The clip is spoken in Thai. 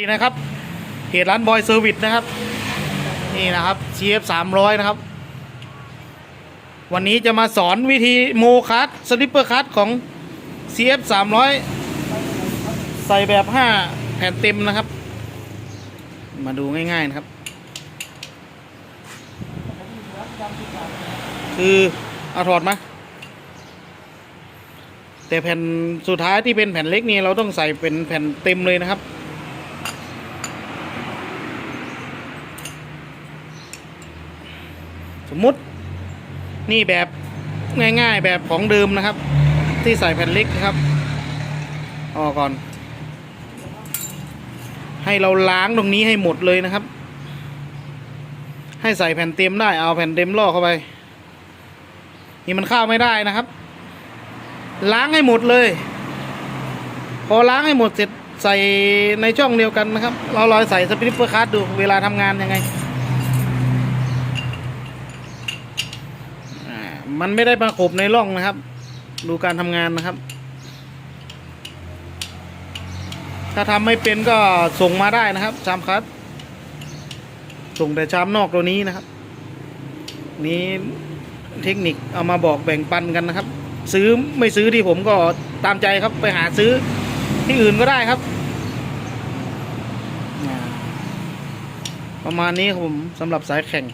นี่นะครับเพจร้านบอยเซอร์วิสนะครับ นี่นะครับ CF 300 นะครับ วันนี้จะมาสอนวิธีโมคัสสลิปเปอร์คัสของ CF 300 ใส่แบบ 5 แผ่นเต็มนะครับ มาดูง่ายๆนะครับ คือเอาถอดมา แต่แผ่นสุดท้ายที่เป็นแผ่นเล็กนี่เราต้องใส่เป็นแผ่นเต็มเลยนะครับ มมุตินี่แบบง่ายๆแบบของเดิมนะครับ ที่ใส่แผ่นเล็กนะครับออกก่อน ให้เราล้างตรงนี้ให้หมดเลยนะครับ ให้ใส่แผ่นเต็มได้เอาแผ่นเต็มล่อเข้าไป นี่มันเข้าไม่ได้นะครับ ล้างให้หมดเลย พอล้างให้หมดเสร็จใส่ในช่องเดียวกันนะครับ เราลอยใส่สปริปเปอร์คัสดูเวลาทำงานยังไง อ่า มันไม่ได้ประกบในร่องนะครับ ดูการทำงานนะครับ ถ้าทำไม่เป็นก็ส่งมาได้นะครับชามคัสส่งแต่ชามนอกตัวนี้นะครับ นี้เทคนิคเอามาบอกแบ่งปันกันนะครับ ซื้อไม่ซื้อที่ผมก็ตามใจครับไปหาซื้อที่อื่นก็ได้ครับ ประมาณนี้ครับผมสำหรับสายแข่ง